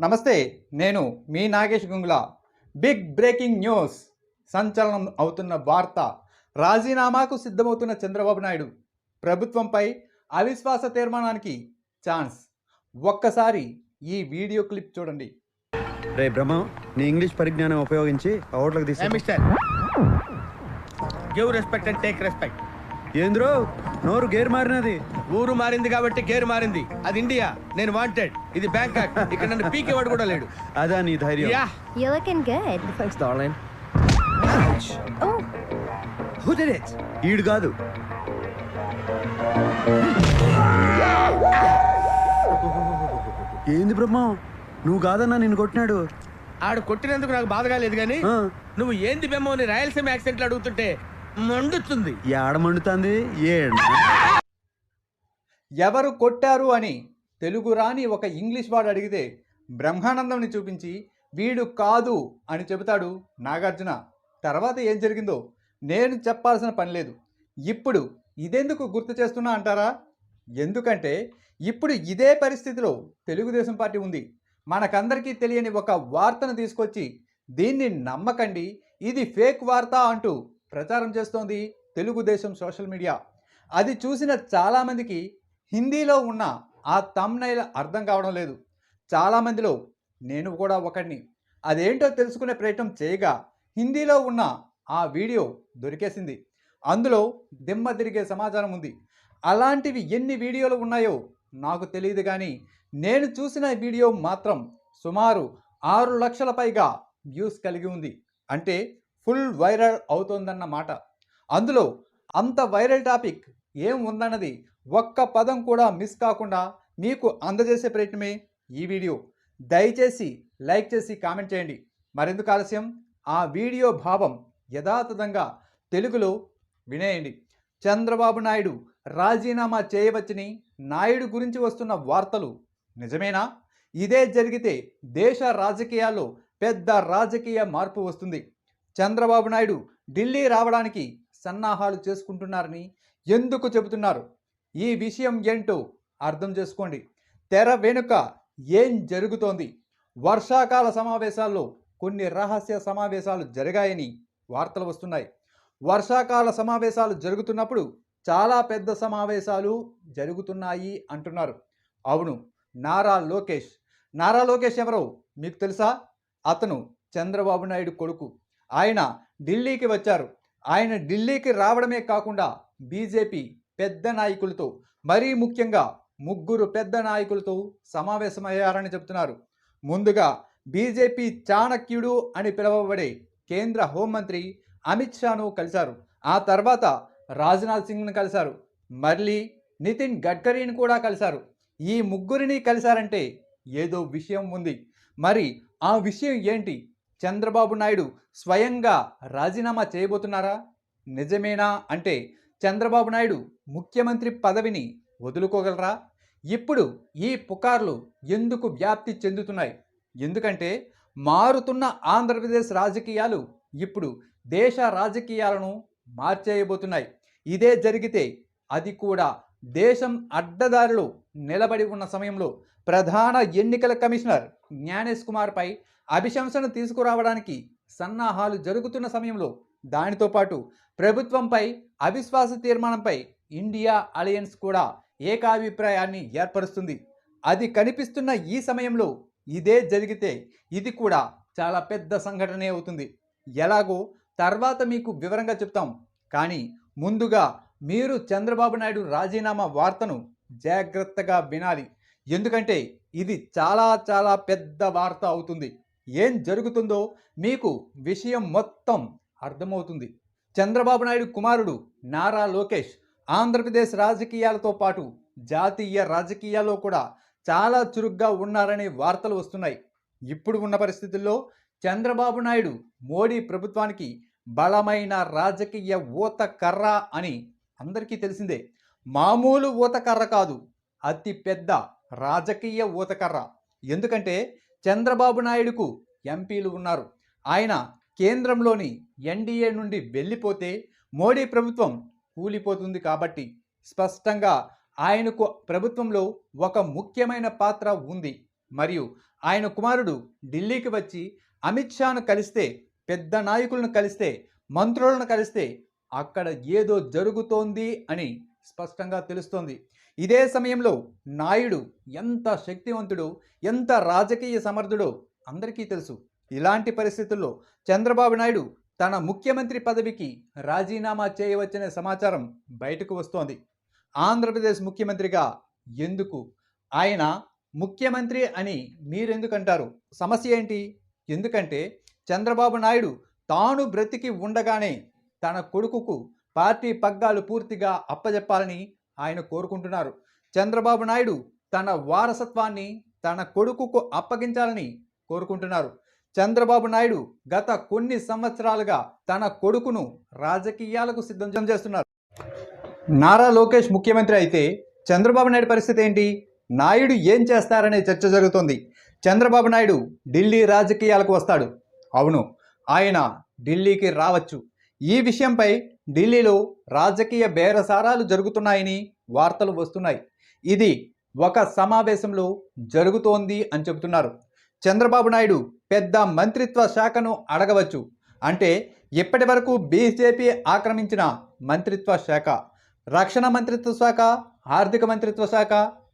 నమస్తే నేను మీ Nagesh Gungula. Big breaking news. సంచలనం అవుతున్న వార్త. రాజీనామాకు సిద్ధమవుతున్న చంద్రబాబు నాయుడు. ప్రభుత్వంపై అవిశ్వాస తీర్మానానికి ఛాన్స్. ఒక్కసారి ఈ వీడియో క్లిప్ చూడండి. రే బ్రహ్మం నీ ఇంగ్లీష్ పరిజ్ఞానం ఉపయోగించి ఓట్లకు ఏ తీసి mister? Give respect and take respect ఏంద్రో? నోరు గేర్ మారినది. ఊరు మారింది కాబట్టి గేరు మారింది. అది ఇండియా నేను వాంటెడ్ ఇది బ్యాంకాక్. ఇక్కడ నన్ను పీకేవాడు కూడా లేడు. అదా నీ ధైర్యం. Yeah. You're looking good. Thanks, darling. Oh, Who did it? ఈడు కాదు. ఏంది బ్రహ్మం? నువ్వు కాదన్నా నిన్ను కొట్టినాడు. ఆడు కొట్టినందుకు నాకు బాధగా లేదు కానీ ఆ, నువ్వు ఏంది బెమ్మో అని రాయలసీమ యాక్సెంట్లో అడుగుతుంటే మండుతుంది. ఏడ మండుతుంది? ఏడ? ఎవరు కొట్టారు అని తెలుగు రాని ఒక ఇంగ్లీష్ వాడు అడిగితే బ్రహ్మానందంని చూపించి వీడు కాదు అని చెబుతాడు నాగార్జున. తర్వాత ఏం జరిగిందో నేను చెప్పాల్సిన పని లేదు. ఇప్పుడు ఇదెందుకు గుర్తు చేస్తున్నా అంటారా? ఎందుకంటే ఇప్పుడు ఇదే పరిస్థితిలో తెలుగుదేశం పార్టీ ఉంది. మనకందరికీ తెలియని ఒక వార్తను తీసుకొచ్చి దీన్ని నమ్మకండి. ఇది ఫేక్ వార్త అంటూ ప్రచారం చేస్తోంది తెలుగుదేశం సోషల్ మీడియా. అది చూసిన చాలామందికి హిందీలో ఉన్న ఆ తమ్నైల్ అర్థం కావడం లేదు. చాలామందిలో నేను కూడా ఒకడిని. అదేంటో తెలుసుకునే ప్రయత్నం చేయగా హిందీలో ఉన్న ఆ వీడియో దొరికేసింది. అందులో దిమ్మ తిరిగే సమాచారం ఉంది. అలాంటివి ఎన్ని వీడియోలు ఉన్నాయో నాకు తెలియదు కానీ నేను చూసిన వీడియో మాత్రం సుమారు ఆరు లక్షల పైగా వ్యూస్ కలిగి ఉంది. అంటే ఫుల్ వైరల్ అవుతోందన్నమాట అందులో అంత వైరల్ టాపిక్ ఏం ఉందన్నది ఒక్క పదం కూడా మిస్ కాకుండా మీకు అందజేసే ప్రయత్నమే ఈ వీడియో. దయచేసి లైక్ చేసి కామెంట్ చేయండి. మరెందుకు ఆలస్యం? ఆ వీడియో భావం యథాతథంగా తెలుగులో వినేయండి. చంద్రబాబు నాయుడు రాజీనామా చేయవచ్చని నాయుడు గురించి వస్తున్న వార్తలు నిజమేనా? ఇదే జరిగితే దేశ రాజకీయాల్లో పెద్ద రాజకీయ మార్పు వస్తుంది. చంద్రబాబు నాయుడు ఢిల్లీ రావడానికి సన్నాహాలు చేసుకుంటున్నారని ఎందుకు చెబుతున్నారు? ఈ విషయం ఏంటో అర్థం చేసుకోండి. తెర వెనుక ఏం జరుగుతోంది? వర్షాకాల సమావేశాల్లో కొన్ని రహస్య సమావేశాలు జరిగాయని వార్తలు వస్తున్నాయి. వర్షాకాల సమావేశాలు జరుగుతున్నప్పుడు చాలా పెద్ద సమావేశాలు జరుగుతున్నాయి అంటున్నారు. అవును నారా లోకేష్. నారా లోకేష్ ఎవరో మీకు తెలుసా? అతను చంద్రబాబు నాయుడు కొడుకు. ఆయన ఢిల్లీకి వచ్చారు. ఆయన ఢిల్లీకి రావడమే కాకుండా బీజేపీ పెద్ద నాయకులతో మరీ ముఖ్యంగా ముగ్గురు పెద్ద నాయకులతో సమావేశమయ్యారని చెబుతున్నారు. ముందుగా బీజేపీ చాణక్యుడు అని పిలువబడే కేంద్ర హోంమంత్రి అమిత్ షాను కలిశారు. ఆ తర్వాత రాజ్నాథ్ సింగ్ను కలిశారు. మళ్ళీ నితిన్ గడ్కరీని కూడా కలిశారు. ఈ ముగ్గురిని కలిశారంటే ఏదో విషయం ఉంది. మరి ఆ విషయం ఏంటి? చంద్రబాబు నాయుడు స్వయంగా రాజీనామా చేయబోతున్నారా? నిజమేనా అంటే చంద్రబాబు నాయుడు ముఖ్యమంత్రి పదవిని వదులుకోగలరా? ఇప్పుడు ఈ పుకార్లు ఎందుకు వ్యాప్తి చెందుతున్నాయి? ఎందుకంటే మారుతున్న ఆంధ్రప్రదేశ్ రాజకీయాలు ఇప్పుడు దేశ రాజకీయాలను మార్చేయబోతున్నాయి. ఇదే జరిగితే అది కూడా దేశం అడ్డదారులు నిలబడి ఉన్న సమయంలో ప్రధాన ఎన్నికల కమిషనర్ జ్ఞానేష్ కుమార్పై అభిశంసన తీసుకురావడానికి సన్నాహాలు జరుగుతున్న సమయంలో దానితో పాటు ప్రభుత్వంపై అవిశ్వాస తీర్మానంపై ఇండియా అలయన్స్ కూడా ఏకాభిప్రాయాన్ని ఏర్పరుస్తుంది. అది కనిపిస్తున్న ఈ సమయంలో ఇదే జరిగితే ఇది కూడా చాలా పెద్ద సంఘటనే అవుతుంది. ఎలాగో తర్వాత మీకు వివరంగా చెప్తాం. కానీ ముందుగా మీరు చంద్రబాబు నాయుడు రాజీనామా వార్తను జాగ్రత్తగా వినాలి. ఎందుకంటే ఇది చాలా చాలా పెద్ద వార్త అవుతుంది. ఏం జరుగుతుందో మీకు విషయం మొత్తం అర్థమవుతుంది. చంద్రబాబు నాయుడు కుమారుడు నారా లోకేష్ ఆంధ్రప్రదేశ్ రాజకీయాలతో పాటు జాతీయ రాజకీయాల్లో కూడా చాలా చురుగ్గా ఉన్నారనే వార్తలు వస్తున్నాయి. ఇప్పుడు ఉన్న పరిస్థితుల్లో చంద్రబాబు నాయుడు మోడీ ప్రభుత్వానికి బలమైన రాజకీయ ఊత కర్ర అని అందరికీ తెలిసిందే మామూలు ఊతకర్ర కాదు అతి పెద్ద రాజకీయ ఊతకర్ర. ఎందుకంటే చంద్రబాబు నాయుడుకు ఎంపీలు ఉన్నారు. ఆయన కేంద్రంలోని ఎన్డీఏ నుండి వెళ్ళిపోతే మోడీ ప్రభుత్వం కూలిపోతుంది కాబట్టి స్పష్టంగా ఆయనకు ప్రభుత్వంలో ఒక ముఖ్యమైన పాత్ర ఉంది. మరియు ఆయన కుమారుడు ఢిల్లీకి వచ్చి అమిత్ షాను కలిస్తే పెద్ద నాయకులను కలిస్తే మంత్రులను కలిస్తే అక్కడ ఏదో జరుగుతోంది అని స్పష్టంగా తెలుస్తోంది. ఇదే సమయంలో నాయుడు ఎంత శక్తివంతుడో ఎంత రాజకీయ సమర్థుడో అందరికీ తెలుసు. ఇలాంటి పరిస్థితుల్లో చంద్రబాబు నాయుడు తన ముఖ్యమంత్రి పదవికి రాజీనామా చేయవచ్చనే సమాచారం బయటకు వస్తోంది. ఆంధ్రప్రదేశ్ ముఖ్యమంత్రిగా ఎందుకు? ఆయన ముఖ్యమంత్రి అని మీరెందుకంటారు? సమస్య ఏంటి? ఎందుకంటే చంద్రబాబు నాయుడు తాను బ్రతికి ఉండగానే తన కొడుకుకు పార్టీ పగ్గాలు పూర్తిగా అప్పజెప్పాలని ఆయన కోరుకుంటున్నారు. చంద్రబాబు నాయుడు తన వారసత్వాన్ని తన కొడుకుకు అప్పగించాలని కోరుకుంటున్నారు. చంద్రబాబు నాయుడు గత కొన్ని సంవత్సరాలుగా తన కొడుకును రాజకీయాలకు సిద్ధం చేస్తున్నారు. నారా లోకేష్ ముఖ్యమంత్రి అయితే చంద్రబాబు నాయుడు పరిస్థితి ఏంటి? నాయుడు ఏం చేస్తారనే చర్చ జరుగుతోంది. చంద్రబాబు నాయుడు ఢిల్లీ రాజకీయాలకు వస్తాడు. అవును ఆయన ఢిల్లీకి రావచ్చు. ఈ విషయంపై ఢిల్లీలో రాజకీయ బేరసారాలు జరుగుతున్నాయని వార్తలు వస్తున్నాయి. ఇది ఒక సమావేశంలో జరుగుతోంది అని చెబుతున్నారు. చంద్రబాబు నాయుడు పెద్ద మంత్రిత్వ శాఖను అడగవచ్చు. అంటే ఇప్పటి వరకు బీజేపీ ఆక్రమించిన మంత్రిత్వ శాఖ రక్షణ మంత్రిత్వ శాఖ ఆర్థిక మంత్రిత్వ శాఖ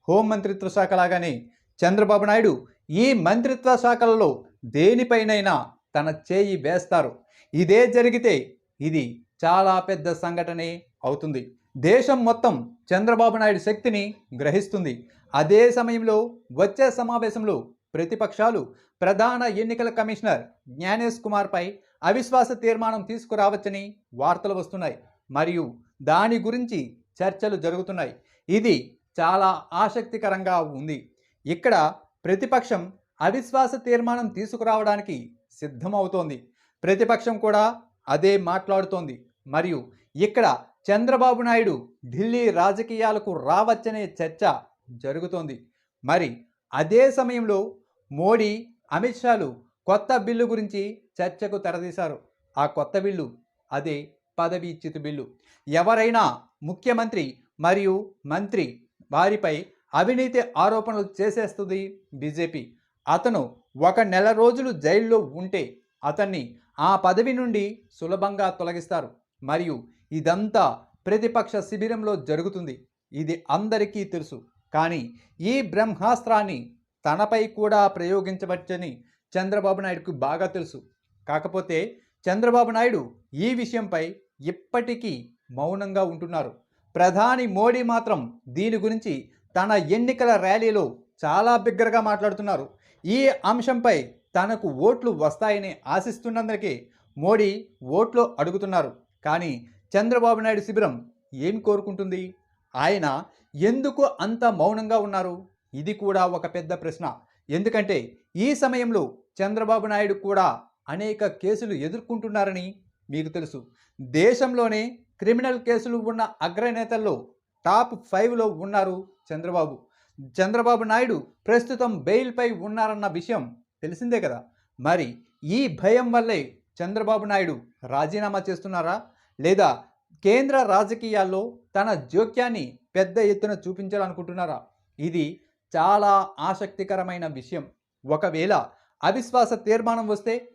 హోం మంత్రిత్వ శాఖ లాగానే చంద్రబాబు నాయుడు ఈ మంత్రిత్వ శాఖలలో దేనిపైనైనా తన చేయి వేస్తారు. ఇదే జరిగితే ఇది చాలా పెద్ద సంఘటనే అవుతుంది. దేశం మొత్తం చంద్రబాబు నాయుడు శక్తిని గ్రహిస్తుంది. అదే సమయంలో వచ్చే సమావేశంలో ప్రతిపక్షాలు ప్రధాన ఎన్నికల కమిషనర్ జ్ఞానేష్ కుమార్పై అవిశ్వాస తీర్మానం తీసుకురావచ్చని వార్తలు వస్తున్నాయి. మరియు దాని గురించి చర్చలు జరుగుతున్నాయి. ఇది చాలా ఆసక్తికరంగా ఉంది. ఇక్కడ ప్రతిపక్షం అవిశ్వాస తీర్మానం తీసుకురావడానికి సిద్ధమవుతోంది. ప్రతిపక్షం కూడా అదే మాట్లాడుతోంది. మరియు ఇక్కడ చంద్రబాబు నాయుడు ఢిల్లీ రాజకీయాలకు రావచ్చనే చర్చ జరుగుతోంది. మరి అదే సమయంలో మోడీ అమిత్ షాలు కొత్త బిల్లు గురించి చర్చకు తెరదీశారు. ఆ కొత్త బిల్లు అదే పదవి బిల్లు. ఎవరైనా ముఖ్యమంత్రి మరియు మంత్రి వారిపై అవినీతి ఆరోపణలు చేసేస్తుంది బీజేపీ. అతను ఒక నెల రోజులు జైల్లో ఉంటే అతన్ని ఆ పదవి నుండి సులభంగా తొలగిస్తారు. మరియు ఇదంతా ప్రతిపక్ష శిబిరంలో జరుగుతుంది. ఇది అందరికీ తెలుసు. కానీ ఈ బ్రహ్మాస్త్రాన్ని తనపై కూడా ప్రయోగించవచ్చని చంద్రబాబు నాయుడుకు బాగా తెలుసు. కాకపోతే చంద్రబాబు నాయుడు ఈ విషయంపై ఇప్పటికీ మౌనంగా ఉంటున్నారు. ప్రధాని మోడీ మాత్రం దీని గురించి తన ఎన్నికల ర్యాలీలో చాలా బిగ్గరగా మాట్లాడుతున్నారు. ఈ అంశంపై తనకు ఓట్లు వస్తాయని ఆశిస్తున్నందుకే మోడీ ఓట్లు అడుగుతున్నారు. కానీ చంద్రబాబు నాయుడు శిబిరం ఏం కోరుకుంటుంది? ఆయన ఎందుకు అంత మౌనంగా ఉన్నారు? ఇది కూడా ఒక పెద్ద ప్రశ్న. ఎందుకంటే ఈ సమయంలో చంద్రబాబు నాయుడు కూడా అనేక కేసులు ఎదుర్కొంటున్నారని మీకు తెలుసు. దేశంలోనే క్రిమినల్ కేసులు ఉన్న అగ్రనేతల్లో టాప్ ఫైవ్లో ఉన్నారు చంద్రబాబు. చంద్రబాబు నాయుడు ప్రస్తుతం బెయిల్పై ఉన్నారన్న విషయం తెలిసిందే కదా. మరి ఈ భయం వల్లే చంద్రబాబు నాయుడు రాజీనామా చేస్తున్నారా? లేదా కేంద్ర రాజకీయాల్లో తన జోక్యాన్ని పెద్ద ఎత్తున చూపించాలనుకుంటున్నారా? ఇది చాలా ఆసక్తికరమైన విషయం. ఒకవేళ అవిశ్వాస తీర్మానం వస్తే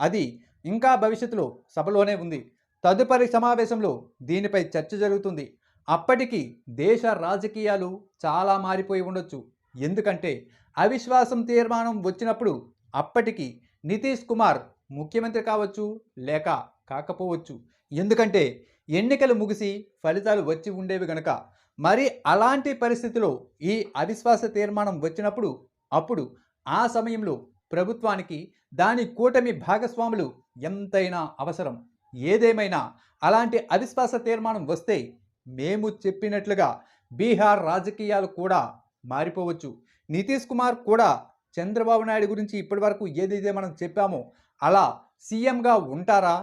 అది ఇంకా భవిష్యత్తులో సభలోనే ఉంది. తదుపరి సమావేశంలో దీనిపై చర్చ జరుగుతుంది. అప్పటికి దేశ రాజకీయాలు చాలా మారిపోయి ఉండొచ్చు. ఎందుకంటే అవిశ్వాసం తీర్మానం వచ్చినప్పుడు అప్పటికి నితీష్ కుమార్ ముఖ్యమంత్రి కావచ్చు లేక కాకపోవచ్చు. ఎందుకంటే ఎన్నికలు ముగిసి ఫలితాలు వచ్చి ఉండేవి గనక మరి అలాంటి పరిస్థితిలో ఈ అవిశ్వాస తీర్మానం వచ్చినప్పుడు అప్పుడు ఆ సమయంలో ప్రభుత్వానికి దాని కూటమి భాగస్వాములు ఎంతైనా అవసరం. ఏదేమైనా అలాంటి అవిశ్వాస తీర్మానం వస్తే మేము చెప్పినట్లుగా బీహార్ రాజకీయాలు కూడా మారిపోవచ్చు. నితీష్ కుమార్ కూడా చంద్రబాబు నాయుడు గురించి ఇప్పటివరకు ఏదైతే మనం చెప్పామో అలా సీఎంగా ఉంటారా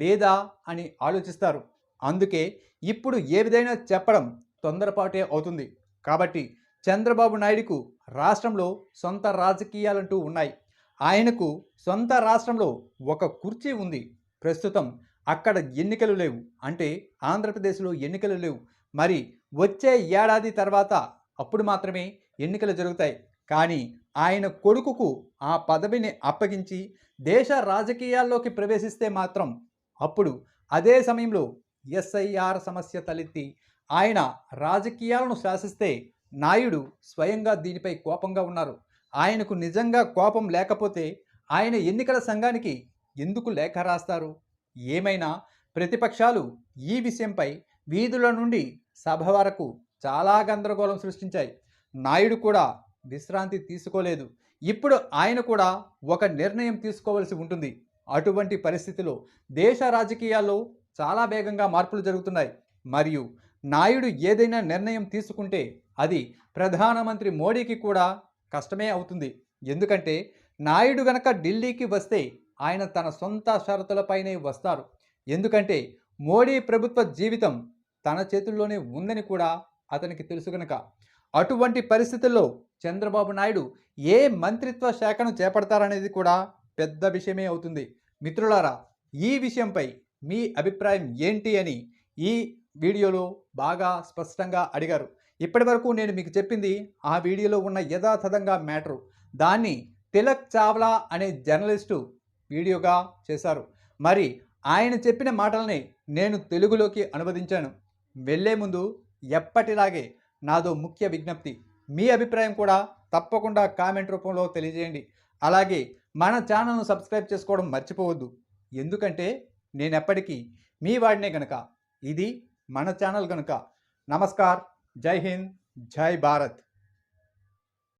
లేదా అని ఆలోచిస్తారు. అందుకే ఇప్పుడు ఏ విధంగా చెప్పడం తొందరపాటే అవుతుంది. కాబట్టి చంద్రబాబు నాయుడుకు రాష్ట్రంలో సొంత రాజకీయాలంటూ ఉన్నాయి. ఆయనకు సొంత రాష్ట్రంలో ఒక కుర్చీ ఉంది. ప్రస్తుతం అక్కడ ఎన్నికలు లేవు. అంటే ఆంధ్రప్రదేశ్లో ఎన్నికలు లేవు. మరి వచ్చే ఏడాది తర్వాత అప్పుడు మాత్రమే ఎన్నికలు జరుగుతాయి. కానీ ఆయన కొడుకుకు ఆ పదవిని అప్పగించి దేశ రాజకీయాల్లోకి ప్రవేశిస్తే మాత్రం అప్పుడు అదే సమయంలో ఎస్ఐఆర్ సమస్య తలెత్తి ఆయన రాజకీయాలను శాసిస్తే నాయుడు స్వయంగా దీనిపై కోపంగా ఉన్నారు. ఆయనకు నిజంగా కోపం లేకపోతే ఆయన ఎన్నికల సంఘానికి ఎందుకు లేఖ రాస్తారు? ఏమైనా ప్రతిపక్షాలు ఈ విషయంపై వీధుల నుండి సభ వరకు చాలా గందరగోళం సృష్టించాయి. నాయుడు కూడా విశ్రాంతి తీసుకోలేదు. ఇప్పుడు ఆయన కూడా ఒక నిర్ణయం తీసుకోవలసి ఉంటుంది. అటువంటి పరిస్థితిలో దేశ రాజకీయాల్లో చాలా వేగంగా మార్పులు జరుగుతున్నాయి. మరియు నాయుడు ఏదైనా నిర్ణయం తీసుకుంటే అది ప్రధానమంత్రి మోడీకి కూడా కష్టమే అవుతుంది. ఎందుకంటే నాయుడు గనక ఢిల్లీకి వస్తే ఆయన తన సొంత షరతులపైనే వస్తారు. ఎందుకంటే మోడీ ప్రభుత్వ జీవితం తన చేతుల్లోనే ఉందని కూడా అతనికి తెలుసు గనక. అటువంటి పరిస్థితుల్లో చంద్రబాబు నాయుడు ఏ మంత్రిత్వ శాఖను చేపడతారనేది కూడా పెద్ద విషయమే అవుతుంది. మిత్రులారా ఈ విషయంపై మీ అభిప్రాయం ఏంటి అని ఈ వీడియోలో బాగా స్పష్టంగా అడిగారు. ఇప్పటివరకు నేను మీకు చెప్పింది ఆ వీడియోలో ఉన్న యథాతథంగా మ్యాటరు. దాన్ని తిలక్ చావ్లా అనే జర్నలిస్టు వీడియోగా చేశారు. మరి ఆయన చెప్పిన మాటల్ని నేను తెలుగులోకి అనువదించాను. వెళ్ళే ముందు ఎప్పటిలాగే నాదో ముఖ్య విజ్ఞప్తి. మీ అభిప్రాయం కూడా తప్పకుండా కామెంట్ రూపంలో తెలియజేయండి. అలాగే మన ఛానల్ను సబ్స్క్రైబ్ చేసుకోవడం మర్చిపోవద్దు. ఎందుకంటే నేను ఎప్పటికీ మీ వాడినే గనక ఇది మన ఛానల్ గనుక. నమస్కార్. జై హింద్. జై భారత్.